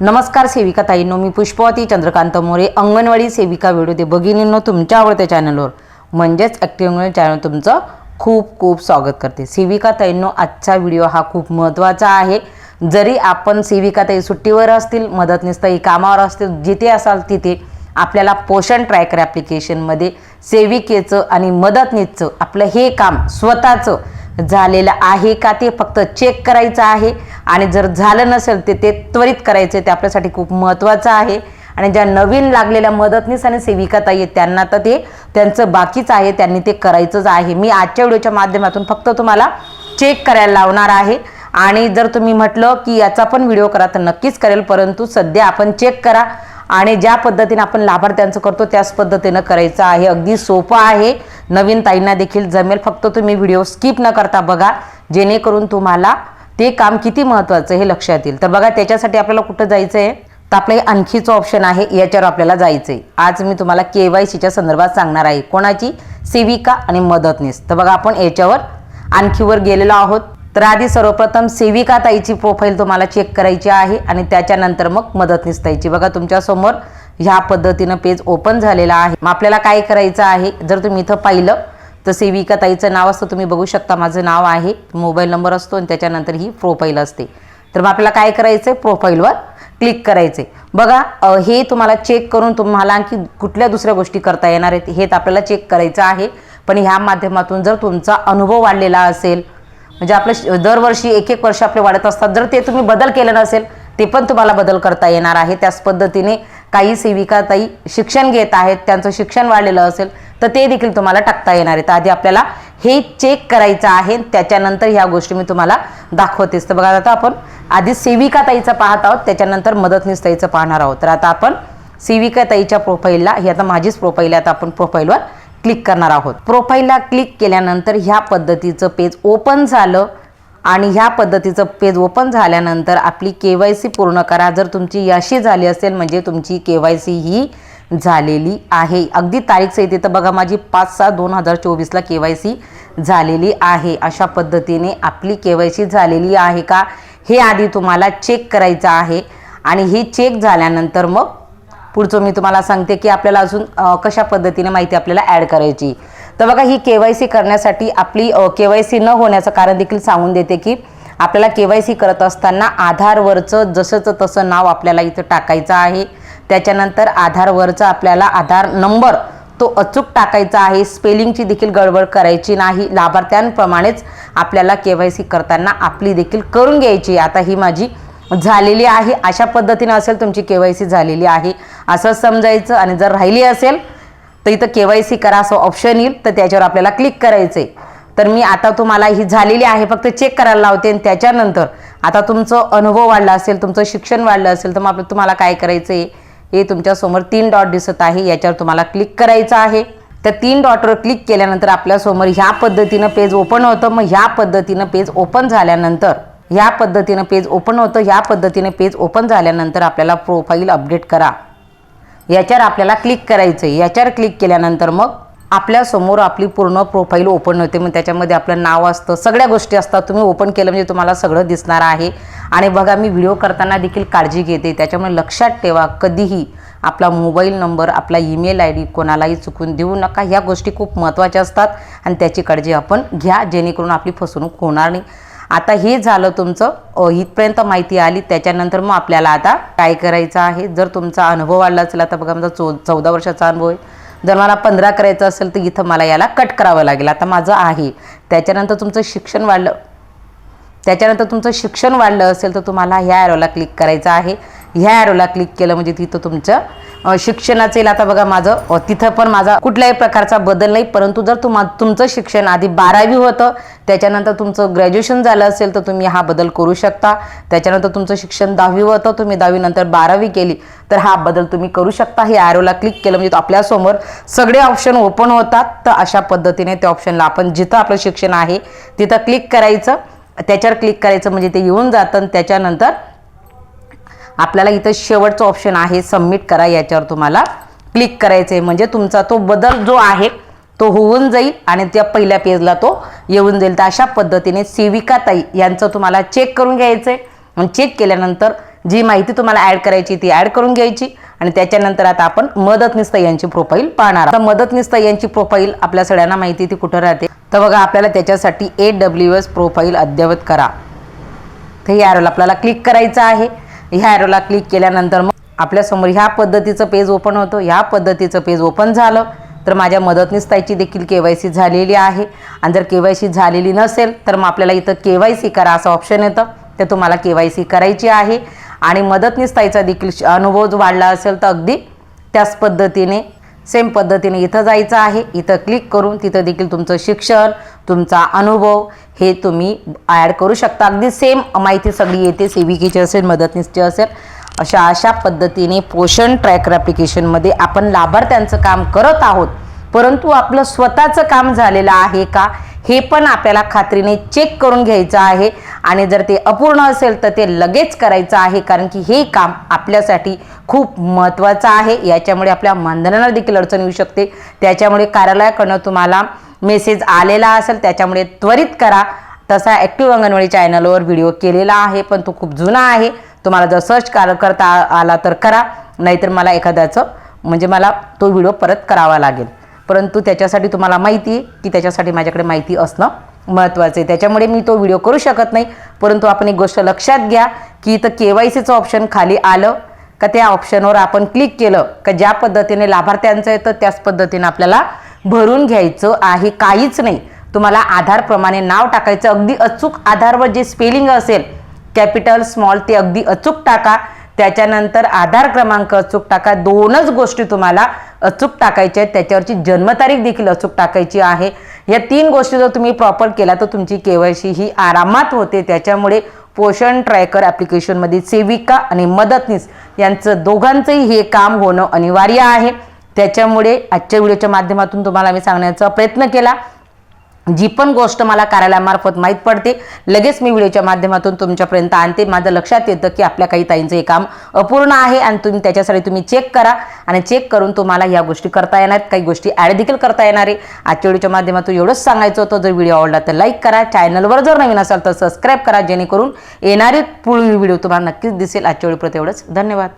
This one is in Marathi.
नमस्कार सेविका ताईंनो मी पुष्पवती चंद्रकांत मोरे अंगणवाडी सेविका व्हिडिओ ते भगिनींनो तुमच्या आवडत्या चॅनलवर. म्हणजेच ॲक्टिव्ह चॅनल तुमचं खूप खूप स्वागत करते. सेविका ताईंनो आजचा व्हिडिओ हा खूप महत्त्वाचा आहे. जरी आपण सेविका ताई सुट्टीवर असतील मदतनीस ताई कामावर असतील जिथे असाल तिथे आपल्याला पोषण ट्रॅकर ॲप्लिकेशनमध्ये सेविकेचं आणि मदतनीसचं आपलं हे काम स्वतःचं झालेलं आहे का ते फक्त चेक करायचं आहे? आणि जर झालं नसेल ते ते त्वरित करायचं ते आपल्यासाठी खूप महत्त्वाचं आहे. आणि ज्या नवीन लागलेल्या मदतनीस आणि सेविका ताई आहेत त्यांना तर ते त्यांचं बाकीच आहे. त्यांनी ते करायचंच आहे. मी आजच्या व्हिडिओच्या माध्यमातून फक्त तुम्हाला चेक करायला लावणार आहे. आणि जर तुम्ही म्हटलं की याचा पण व्हिडिओ करा तर नक्कीच करेल. परंतु सध्या आपण चेक करा. आणि ज्या पद्धतीने आपण लाभार्थ्यांचं करतो त्याच पद्धतीनं करायचं आहे. अगदी सोपं आहे. नवीन ताईंना देखील जमेल. फक्त तुम्ही व्हिडिओ स्किप न करता बघा जेणेकरून तुम्हाला ते काम किती महत्त्वाचं हे लक्षात येईल. तर बघा त्याच्यासाठी आपल्याला कुठं जायचं आहे तर आपलं हे आणखीचं ऑप्शन आहे याच्यावर आपल्याला जायचं आहे आज मी तुम्हाला के वाय सीच्या संदर्भात सांगणार आहे. कोणाची? सेविका आणि मदतनीस. तर बघा आपण याच्यावर आणखीवर गेलेलो आहोत. तर आधी सर्वप्रथम सेविका ताईची प्रोफाईल तुम्हाला चेक करायची आहे आणि त्याच्यानंतर मग मदतनीस ताईची. बघा तुमच्यासमोर ह्या पद्धतीनं पेज ओपन झालेला आहे. मग आपल्याला काय करायचं आहे? जर तुम्ही इथं पाहिलं तर सेविका ताईचं नाव असतं तुम्ही बघू शकता माझं नाव आहे. मोबाईल नंबर असतो आणि त्याच्यानंतर ही प्रोफाईल असते. तर मग आपल्याला काय करायचं आहे प्रोफाईलवर क्लिक करायचे बघा हे तुम्हाला चेक करून तुम्हाला आणखी कुठल्या दुसऱ्या गोष्टी करता येणार आहेत हे तर आपल्याला चेक करायचं आहे. पण ह्या माध्यमातून जर तुमचा अनुभव वाढलेला असेल म्हणजे आपलं दरवर्षी एक एक वर्ष आपले वाढत असतात जर ते तुम्ही बदल केलं नसेल ते पण तुम्हाला बदल करता येणार आहे. त्याच पद्धतीने काही सेविका ताई शिक्षण घेत आहेत त्यांचं शिक्षण वाढलेलं असेल तर ते देखील तुम्हाला टाकता येणार आहे तर आधी आपल्याला हे चेक करायचं आहे त्याच्यानंतर ह्या गोष्टी मी तुम्हाला दाखवतेच. तर बघा आता आपण आधी सेविका ताईचं पाहत आहोत त्याच्यानंतर मदतनीस ताईचं पाहणार आहोत. तर आता आपण सेविका ताईच्या प्रोफाईलला ही आता माझीच प्रोफाईल आहे आता आपण प्रोफाईलवर क्लिक करणार आहोत. प्रोफाईलला क्लिक केल्यानंतर ह्या पद्धतीचं पेज ओपन झालं. आणि ह्या पद्धतीचं पेज ओपन झाल्यानंतर आपली के वाय सी पूर्ण करा. जर तुमची याशी झाली असेल म्हणजे तुमची के वाय सी ही झालेली आहे. अगदी तारीख सहित तर बघा माझी पाच सहा दोन हजार चोवीसला के वाय सी झालेली आहे. अशा पद्धतीने आपली के वाय सी झालेली आहे का हे आधी तुम्हाला चेक करायचं आहे. आणि हे चेक झाल्यानंतर मग पुढचं मी तुम्हाला सांगते की आपल्याला अजून कशा पद्धतीने माहिती आपल्याला ॲड करायची. तर बघा ही के वाय सी करण्यासाठी आपली के वाय सी न होण्याचं कारण देखील सांगून देते की आपल्याला के वाय सी करत असताना आधारवरचं जसंचं तसं नाव आपल्याला इथं टाकायचं आहे. त्याच्यानंतर आधारवरचं आपल्याला आधार नंबर तो अचूक टाकायचा आहे. स्पेलिंगची देखील गडबड करायची नाही. लाभार्थ्यांप्रमाणेच आपल्याला के वाय सी करताना आपली देखील करून घ्यायची आता ही माझी झालेली आहे अशा पद्धतीनं असेल तुमची के वाय सी झालेली आहे असं समजायचं आणि जर राहिली असेल तर इथं के वाय सी करा असं ऑप्शन येईल तर त्याच्यावर आपल्याला क्लिक करायचं आहे तर मी आता तुम्हाला ही झालेली आहे फक्त चेक करायला लावते आणि त्याच्यानंतर आता तुमचं अनुभव वाढला असेल तुमचं शिक्षण वाढलं असेल तर मग आपलं तुम्हाला काय करायचं आहे हे तुमच्यासमोर तीन डॉट दिसत आहे याच्यावर तुम्हाला क्लिक करायचं आहे. त्या तीन डॉटवर क्लिक केल्यानंतर आपल्यासमोर ह्या पद्धतीनं पेज ओपन होतं. मग ह्या पद्धतीनं पेज ओपन झाल्यानंतर ह्या पद्धतीनं पेज ओपन होतं. ह्या पद्धतीने पेज ओपन झाल्यानंतर आपल्याला प्रोफाईल अपडेट करा. याच्यावर आपल्याला क्लिक करायचं आहे याच्यावर क्लिक केल्यानंतर मग आपल्यासमोर आपली पूर्ण प्रोफाईल ओपन होते. मग त्याच्यामध्ये आपलं नाव असतं. सगळ्या गोष्टी असतात. तुम्ही ओपन केलं म्हणजे तुम्हाला सगळं दिसणार आहे. आणि बघा मी व्हिडिओ करताना देखील काळजी घेते. त्याच्यामुळे लक्षात ठेवा कधीही आपला मोबाईल नंबर आपला ईमेल आय डी कोणालाही चुकून देऊ नका. ह्या गोष्टी खूप महत्त्वाच्या असतात आणि त्याची काळजी आपण घ्या. जेणेकरून आपली फसवणूक होणार नाही. आता हे झालं तुमचं इथपर्यंत माहिती आली त्याच्यानंतर मग आपल्याला आता काय करायचं आहे? जर तुमचा अनुभव वाढला असेल आता बघा माझा चौ चौदा वर्षाचा अनुभव आहे. जर मला पंधरा करायचं असेल तर इथं मला याला कट करावं लागेल. आता माझं आहे. त्याच्यानंतर तुमचं शिक्षण वाढलं. त्याच्यानंतर तुमचं शिक्षण वाढलं असेल तर तुम्हाला ह्या ॲरोला क्लिक करायचं आहे. ह्या ॲरोला क्लिक केलं म्हणजे तिथं तुमचं शिक्षणाचं येईल. आता बघा माझं तिथं पण माझा कुठल्याही प्रकारचा बदल नाही परंतु जर तुम्हा तुमचं शिक्षण आधी बारावी होतं त्याच्यानंतर तुमचं ग्रॅज्युएशन झालं असेल तर तुम्ही हा बदल करू शकता. त्याच्यानंतर तुमचं शिक्षण दहावी होतं तुम्ही दहावीनंतर बारावी केली तर हा बदल तुम्ही करू शकता. हे ॲरोला क्लिक केलं म्हणजे आपल्यासमोर सगळे ऑप्शन ओपन होतात. तर अशा पद्धतीने त्या ऑप्शनला आपण जिथं आपलं शिक्षण आहे तिथं क्लिक करायचं. त्याच्यावर क्लिक करायचं म्हणजे ते येऊन जातं आणि त्याच्यानंतर आपल्याला इथं शेवटचं ऑप्शन आहे सबमिट करा याच्यावर तुम्हाला क्लिक करायचं आहे म्हणजे तुमचा तो बदल जो आहे तो होऊन जाईल आणि त्या पहिल्या पेजला तो येऊन जाईल. तर अशा पद्धतीने सेविका ताई यांचं तुम्हाला चेक करून घ्यायचं आहे चेक केल्यानंतर जी माहिती तुम्हाला ॲड करायची ती ॲड करून घ्यायची. आणि त्याच्यानंतर आता आपण मदतनीस यांची प्रोफाईल पाहणार आता मदतनीस यांची प्रोफाईल आपल्या सगळ्यांना माहिती ती कुठं राहते? तर बघा आपल्याला त्याच्यासाठी ए डब्ल्यू एस प्रोफाईल अद्ययावत करा. तर ह्या आपल्याला क्लिक करायचं आहे. ह्या ॲरोला क्लिक केल्यानंतर मग आपल्यासमोर ह्या पद्धतीचं पेज ओपन होतं. ह्या पद्धतीचं पेज ओपन झालं. तर माझ्या मदतनीस ताईची देखील के वाय सी झालेली आहे. आणि जर के वाय सी झालेली नसेल तर मग आपल्याला इथं के वाय सी करा असं ऑप्शन येतं. तर तुम्हाला के वाय सी करायची आहे. आणि मदतनीस ताईचा देखील श- अनुभव जो वाढला असेल तर अगदी त्याच पद्धतीने सेम पद्धतीने इथं जायचं आहे. इथं क्लिक करून तिथं देखील तुमचं शिक्षण तुमचा अनुभव हे तुम्ही ॲड करू शकता. अगदी सेम माहिती सगळी येते. सेविकेची असेल मदतनीसची असेल अशा अशा पद्धतीने पोषण ट्रॅकर ॲप्लिकेशनमध्ये आपण लाभार्थ्यांचं काम करत आहोत. परंतु आपलं स्वतःचं काम झालेलं आहे का? हे पण आपल्याला खात्रीने चेक करून घ्यायचं आहे. आणि जर ते अपूर्ण असेल तर ते लगेच करायचं आहे. कारण की हे काम आपल्यासाठी खूप महत्त्वाचं आहे. याच्यामुळे आपल्या मानधनाला देखील अडचण येऊ शकते. त्याच्यामुळे कार्यालयाकडनं तुम्हाला मेसेज आलेला असेल त्याच्यामुळे त्वरित करा. तसा ॲक्टिव्ह अंगणवाडी चॅनलवर व्हिडिओ केलेला आहे पण तो खूप जुना आहे. तुम्हाला जर सर्च कर करता आला तर करा. नाहीतर मला एखाद्याचं म्हणजे मला तो व्हिडिओ परत करावा लागेल. परंतु त्याच्यासाठी तुम्हाला माहिती आहे की त्याच्यासाठी माझ्याकडे माहिती असणं महत्त्वाचं आहे. त्याच्यामुळे मी तो व्हिडिओ करू शकत नाही. परंतु आपण एक गोष्ट लक्षात घ्या की इथं के वाय सीचं ऑप्शन खाली आलं का त्या ऑप्शनवर आपण क्लिक केलं का ज्या पद्धतीने लाभार्थ्यांचं येतं त्याच पद्धतीने आपल्याला भरून घ्यायचं आहे काहीच नाही. तुम्हाला आधारप्रमाणे नाव टाकायचं अगदी अचूक आधारवर जे स्पेलिंग असेल कॅपिटल स्मॉल ते अगदी अचूक टाका. त्याच्यानंतर आधार क्रमांक अचूक टाका. दोनच गोष्टी तुम्हाला अचूक टाकायच्या आहेत. त्याच्यावरची जन्मतारीख देखील अचूक टाकायची आहे. या तीन गोष्टी जर तुम्ही प्रॉपर केला तर तुमची केवायसी ही आरामात होते. त्याच्यामुळे पोषण ट्रॅकर ॲप्लिकेशनमध्ये सेविका आणि मदतनीस यांचं दोघांचंही हे काम होणं अनिवार्य आहे. त्याच्यामुळे आजच्या व्हिडिओच्या माध्यमातून तुम्हाला मी सांगण्याचा प्रयत्न केला. जी पण गोष्ट मला कार्यालयामार्फत माहीत पडते लगेच मी व्हिडिओच्या माध्यमातून तुमच्यापर्यंत आणते. माझं लक्षात येतं की आपल्या काही ताईंचं हे काम अपूर्ण आहे आणि तुम्ही त्याच्यासाठी तुम्ही चेक करा आणि चेक करून तुम्हाला ह्या गोष्टी करता येणार. आहेत काही गोष्टी ॲड देखील करता येणार आहे. आजच्या व्हिडिओच्या माध्यमातून एवढंच सांगायचं होतं. जर व्हिडिओ आवडला तर लाईक करा. चॅनलवर जर नवीन असाल तर सबस्क्राईब करा. जेणेकरून येणारे पुढील व्हिडिओ तुम्हाला नक्कीच दिसेल. आजच्या वेळीप्रत एवढंच. धन्यवाद.